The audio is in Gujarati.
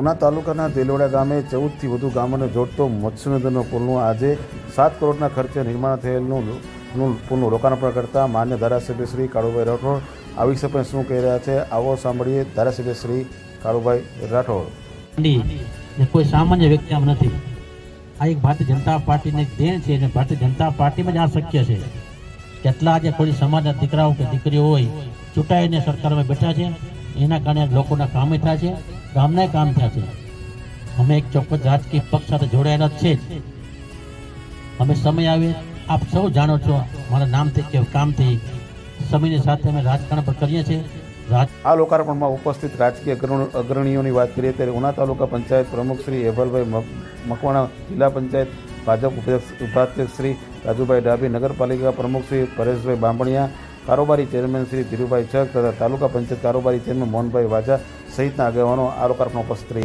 ઉના તાલુકાના દેલોડા ગામે ચૌદથી વધુ ગામોને જોડતો મત્સ્યનદનનો પુલનું આજે સાત કરોડના ખર્ચે નિર્માણ થયેલનું પુલનું લોકાર્પણ કરતા માન્ય ધારાસભ્ય શ્રી કાળુભાઈ રાઠોડ આ વિશે પણ શું કહી રહ્યા છે આવો સાંભળીએ ધારાસભ્ય શ્રી કાળુભાઈ રાઠોડ. કોઈ સામાન્ય વ્યક્તિ આમ નથી. આ એક ભારતીય જનતા પાર્ટીની દેણ છે અને ભારતીય જનતા પાર્ટીમાં જ આ શક્ય છે. કેટલા આજે કોઈ સમાજના દીકરાઓ કે દીકરીઓ હોય, ચૂંટાઈને સરકારમાં બેઠા છે, એના કારણે લોકોના કામે થયા છે. ગામના કામ થયા છે. અમે એક ચોક્કસ રાજકીય પક્ષ સાથે જોડાયેલા છે. જ અમે સમય આવે, આપ સૌ જાણો છો, મારા નામથી કે કામથી સમયની સાથે અમે રાજકારણ પર કરીએ છીએ. આ લોકાર્પણમાં ઉપસ્થિત રાજકીય અગ્રણી- અગ્રણીઓની વાત કરીએ ત્યારે ઉના તાલુકા પંચાયત પ્રમુખ શ્રી હેભલભાઈ મકવાણા, જિલ્લા પંચાયત ભાજપ ઉપાધ્યક્ષ શ્રી રાજુભાઈ ડાભી, નગરપાલિકા પ્રમુખ શ્રી પરેશભાઈ બાંભણિયા કારોબારી ચેરમેન શ્રી ધીરુભાઈ છક તથા તાલુકા પંચાયત કારોબારી ચેરમેન મોહનભાઈ વાજા સહિતના આગેવાનો આ લોકાર્પણ ઉપસ્થિત રહ્યા.